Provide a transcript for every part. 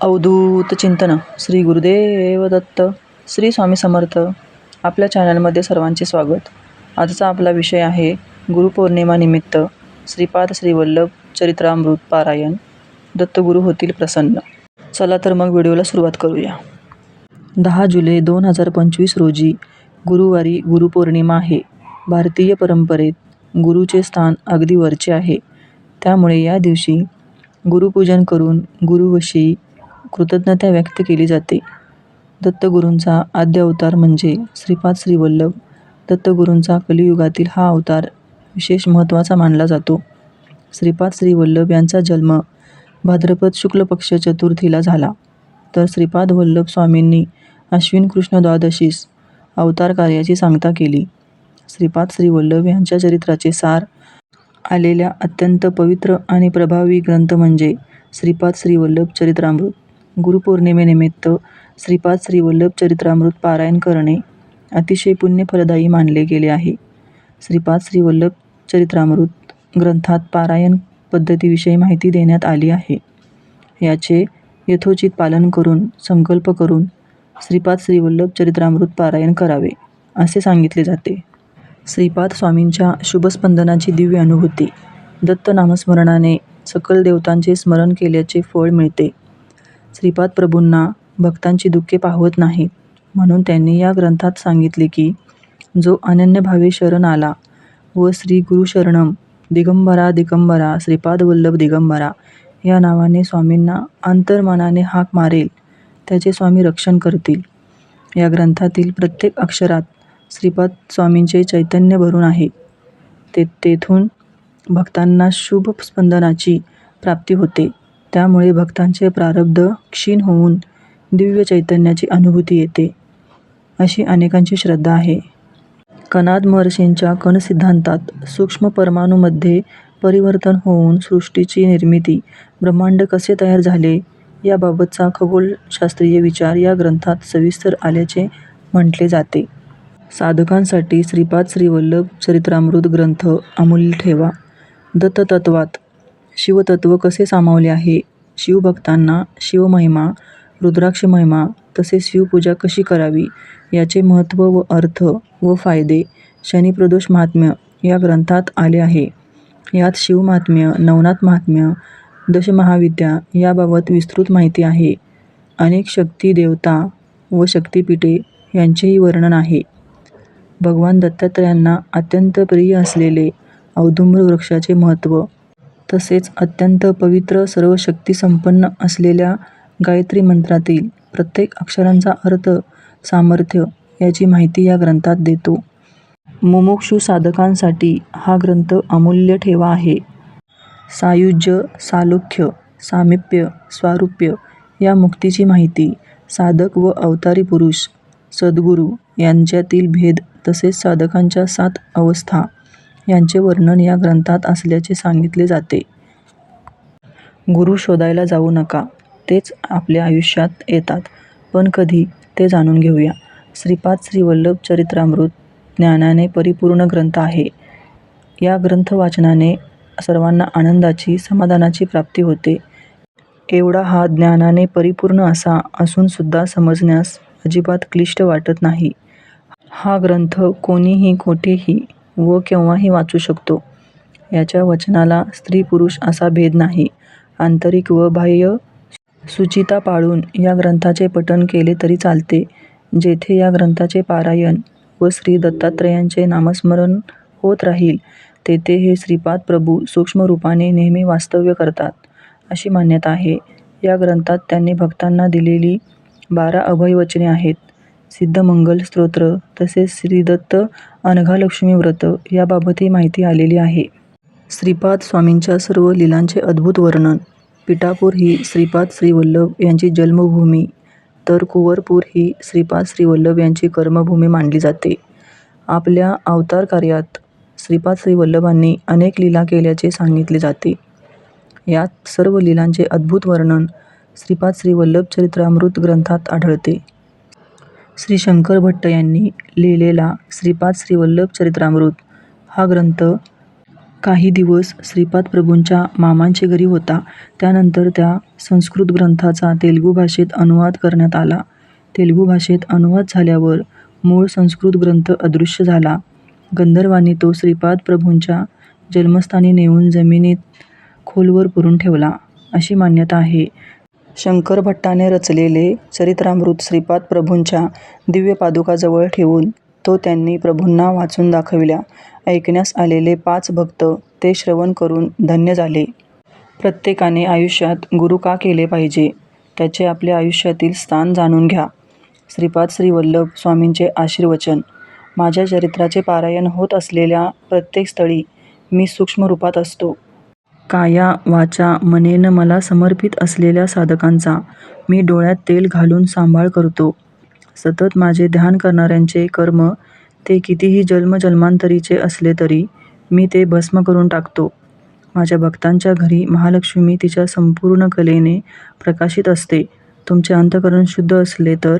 अवधूत चिंतन. श्री गुरुदेव दत्त श्री स्वामी समर्थ. आपल्या चॅनलमध्ये सर्वांचे स्वागत. आजचा आपला विषय आहे गुरुपौर्णिमानिमित्त श्रीपाद श्रीवल्लभ चरित्रामृत पारायण. दत्तगुरू होतील प्रसन्न. चला तर मग व्हिडिओला सुरुवात करूया. दहा जुलै दोन हजार पंचवीस रोजी गुरुवारी गुरुपौर्णिमा आहे. भारतीय परंपरेत गुरुचे स्थान अगदी वरचे आहे. त्यामुळे या दिवशी गुरुपूजन करून गुरुवशी कृतज्ञता व्यक्त केली जाते. दत्तगुरूंचा आद्य अवतार म्हणजे श्रीपाद श्रीवल्लभ. दत्तगुरूंचा कलियुगातील हा अवतार विशेष महत्त्वाचा मानला जातो. श्रीपाद श्रीवल्लभ यांचा जन्म भाद्रपद शुक्ल पक्ष चतुर्थीला झाला. तर श्रीपाद वल्लभ स्वामींनी अश्विन कृष्ण द्वादशीस अवतार कार्याची सांगता केली. श्रीपाद श्रीवल्लभ यांच्या चरित्राचे सार आलेल्या अत्यंत पवित्र आणि प्रभावी ग्रंथ म्हणजे श्रीपाद श्रीवल्लभ चरित्रामृत. गुरुपौर्णिमेनिमित्त श्रीपाद श्रीवल्लभ चरित्रामृत पारायण करणे अतिशय पुण्यफलदायी मानले गेले आहे. श्रीपाद श्रीवल्लभ चरित्रामृत ग्रंथात पारायण पद्धतीविषयी माहिती देण्यात आली आहे. याचे यथोचित पालन करून संकल्प करून श्रीपाद श्रीवल्लभ चरित्रामृत पारायण करावे असे सांगितले जाते. श्रीपाद स्वामींच्या शुभस्पंदनाची दिव्य अनुभूती दत्त नामस्मरणाने सकल देवतांचे स्मरण केल्याचे फळ मिळते. श्रीपाद प्रभूंना भक्तांची दुःखे पाहवत नाहीत म्हणून त्यांनी या ग्रंथात सांगितले की जो अनन्यभावे शरण आला व श्री गुरुशरणम दिगंबरा दिगंबरा श्रीपाद वल्लभ दिगंबरा या नावाने स्वामींना अंतर्मनाने हाक मारेल त्याचे स्वामी रक्षण करतील. या ग्रंथातील प्रत्येक अक्षरात श्रीपाद स्वामींचे चैतन्य भरून आहे. ते तेथून भक्तांना शुभ स्पंदनाची प्राप्ती होते. त्यामुळे भक्तांचे प्रारब्ध क्षीण होऊन दिव्य चैतन्याची अनुभूती येते अशी अनेकांची श्रद्धा आहे. कनाद महर्षींच्या कणसिद्धांतात सूक्ष्म परमाणूमध्ये परिवर्तन होऊन सृष्टीची निर्मिती ब्रह्मांड कसे तयार झाले याबाबतचा खगोलशास्त्रीय विचार या ग्रंथात सविस्तर आल्याचे म्हटले जाते. साधकांसाठी श्रीपाद श्रीवल्लभ चरित्रामृत ग्रंथ अमूल्य ठेवा. दत्ततत्वात शिवतत्व कसे सामावले आहे? शिवभक्तांना शिवमहिमा रुद्राक्ष महिमा तसेच शिवपूजा कशी करावी? याचे महत्त्व व अर्थ व फायदे शनिप्रदोष महात्म्य या ग्रंथात आले आहे. यात शिवमहात्म्य नवनाथ महात्म्य दशमहाविद्या याबाबत विस्तृत माहिती आहे. अनेक शक्ती देवता व शक्तिपीठे यांचेही वर्णन आहे. भगवान दत्तात्रयांना अत्यंत प्रिय असलेले औदुंबर वृक्षाचे महत्त्व तसेच अत्यंत पवित्र सर्व शक्तिसंपन्न असलेल्या गायत्री मंत्रातील प्रत्येक अक्षरांचा अर्थ सामर्थ्य याची माहिती या ग्रंथात देतो. मुमुक्षू साधकांसाठी हा ग्रंथ अमूल्य ठेवा आहे. सायुज्य सालोख्य सामिप्य स्वारूप्य या मुक्तीची माहिती साधक व अवतारी पुरुष सद्गुरू यांच्यातील भेद तसेच साधकांच्या सात अवस्था यांचे वर्णन या ग्रंथात असल्याचे सांगितले जाते. गुरु शोधायला जाऊ नका. तेच आपल्या आयुष्यात येतात. पण कधी? ते जाणून घेऊया. श्रीपाद श्री वल्लभ चरित्रामृत ज्ञानाने परिपूर्ण ग्रंथ आहे. या ग्रंथ वाचनाने सर्वांना आनंदाची समाधानाची प्राप्ती होते. एवढा हा ज्ञानाने परिपूर्ण असा असूनसुद्धा समजण्यास अजिबात क्लिष्ट वाटत नाही. हा ग्रंथ कोणीही कोठेही व केव्हाही वाचू शकतो? याच्या वचनाला स्त्री पुरुष असा भेद नाही. आंतरिक व बाह्य सुचिता पाळून या ग्रंथाचे पठण केले तरी चालते. जेथे या ग्रंथाचे पारायण व श्री दत्तात्रयांचे नामस्मरण होत राहील तेथे हे श्रीपाद प्रभू सूक्ष्म रूपाने नेहमी वास्तव्य करतात अशी मान्यता आहे. या ग्रंथात त्यांनी भक्तांना दिलेली बारा अभयवचने आहेत. सिद्धमंगल स्तोत्र तसेच श्रीदत्त अनघालक्ष्मी व्रत याबाबतही माहिती आलेली आहे. श्रीपाद स्वामींच्या सर्व लीलांचे अद्भुत वर्णन. पिठापूर ही श्रीपाद श्रीवल्लभ यांची जन्मभूमी तर कुंवरपूर ही श्रीपाद श्रीवल्लभ यांची कर्मभूमी मानली जाते. आपल्या अवतार कार्यात श्रीपाद श्रीवल्लभांनी अनेक लीला केल्याचे सांगितले जाते. यात सर्व लीलांचे अद्भुत वर्णन श्रीपाद श्रीवल्लभ चरित्रामृत ग्रंथात आढळते. श्री शंकर भट्ट यांनी लिहिलेला श्रीपाद श्रीवल्लभ चरित्रामृत हा ग्रंथ काही दिवस श्रीपाद प्रभूंच्या मामांचे घरी होता. त्यानंतर त्या संस्कृत ग्रंथाचा तेलुगू भाषेत अनुवाद करण्यात आला. तेलुगू भाषेत अनुवाद झाल्यावर मूळ संस्कृत ग्रंथ अदृश्य झाला. गंधर्वांनी तो श्रीपाद प्रभूंच्या जन्मस्थानी नेऊन जमिनीत खोलवर पुरून ठेवला, अशी मान्यता आहे. शंकर भट्टाने रचलेले चरित्रामृत श्रीपाद प्रभूंच्या दिव्य पादुकाजवळ ठेवून तो त्यांनी प्रभूंना वाचून दाखविल्या. ऐकण्यास आलेले पाच भक्त ते श्रवण करून धन्य झाले. प्रत्येकाने आयुष्यात गुरू का केले पाहिजे, त्याचे आपल्या आयुष्यातील स्थान जाणून घ्या. श्रीपाद श्री वल्लभ स्वामींचे आशीर्वचन. माझ्या चरित्राचे पारायण होत असलेल्या प्रत्येक स्थळी मी सूक्ष्म रूपात असतो. काया वाचा मनेनं मला समर्पित असलेल्या साधकांचा मी डोळ्यात तेल घालून सांभाळ करतो. सतत माझे ध्यान करणाऱ्यांचे कर्म ते कितीही जन्मजन्मांतरीचे असले तरी मी ते भस्म करून टाकतो. माझ्या भक्तांच्या घरी महालक्ष्मी तिच्या संपूर्ण कलेने प्रकाशित असते. तुमचे अंतःकरण शुद्ध असले तर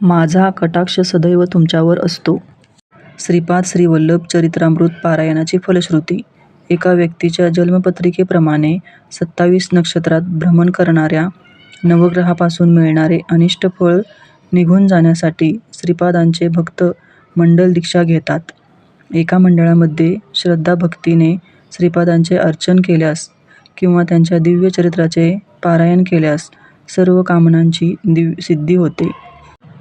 माझा कटाक्ष सदैव तुमच्यावर असतो. श्रीपाद श्री वल्लभ चरित्रामृत पारायणाची फलश्रुती. एका व्यक्तीच्या जन्मपत्रिकेप्रमाणे सत्तावीस नक्षत्रात भ्रमण करणाऱ्या नवग्रहापासून मिळणारे अनिष्ट फळ निघून जाण्यासाठी श्रीपादांचे भक्त मंडल दीक्षा घेतात. एका मंडळामध्ये श्रद्धाभक्तीने श्रीपादांचे अर्चन केल्यास किंवा त्यांच्या दिव्य चरित्राचे पारायण केल्यास सर्व कामनांची सिद्धी होते.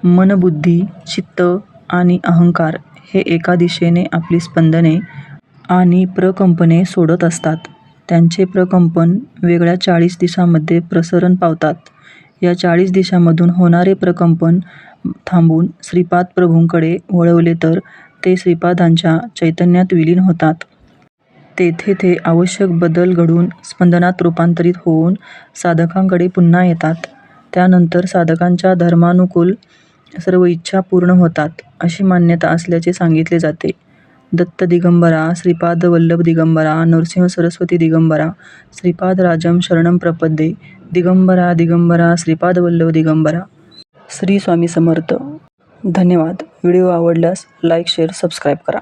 मन, बुद्धी, चित्त आणि अहंकार हे एका दिशेने आपली स्पंदने आणि प्रकंपने सोडत असतात. त्यांचे प्रकंपन वेगळ्या चाळीस दिशांमध्ये प्रसरण पावतात. या चाळीस दिशांमधून होणारे प्रकंपन थांबवून श्रीपाद प्रभूंकडे वळवले तर ते श्रीपादांच्या चैतन्यात विलीन होतात. तेथे ते आवश्यक बदल घडवून स्पंदनात रूपांतरित होऊन साधकांकडे पुन्हा येतात. त्यानंतर साधकांच्या धर्मानुकूल सर्व इच्छा पूर्ण होतात, अशी मान्यता असल्याचे सांगितले जाते. दत्त दिगंबरा, श्रीपाद वल्लभ दिगंबरा, नरसिंह सरस्वती दिगंबरा, श्रीपाद राजम शरणम प्रपद्ये, दिगंबरा दिगंबरा श्रीपाद वल्लभ दिगंबरा. श्री स्वामी समर्थ. धन्यवाद. व्हिडिओ आवडल्यास लाईक, शेअर, सबस्क्राईब करा.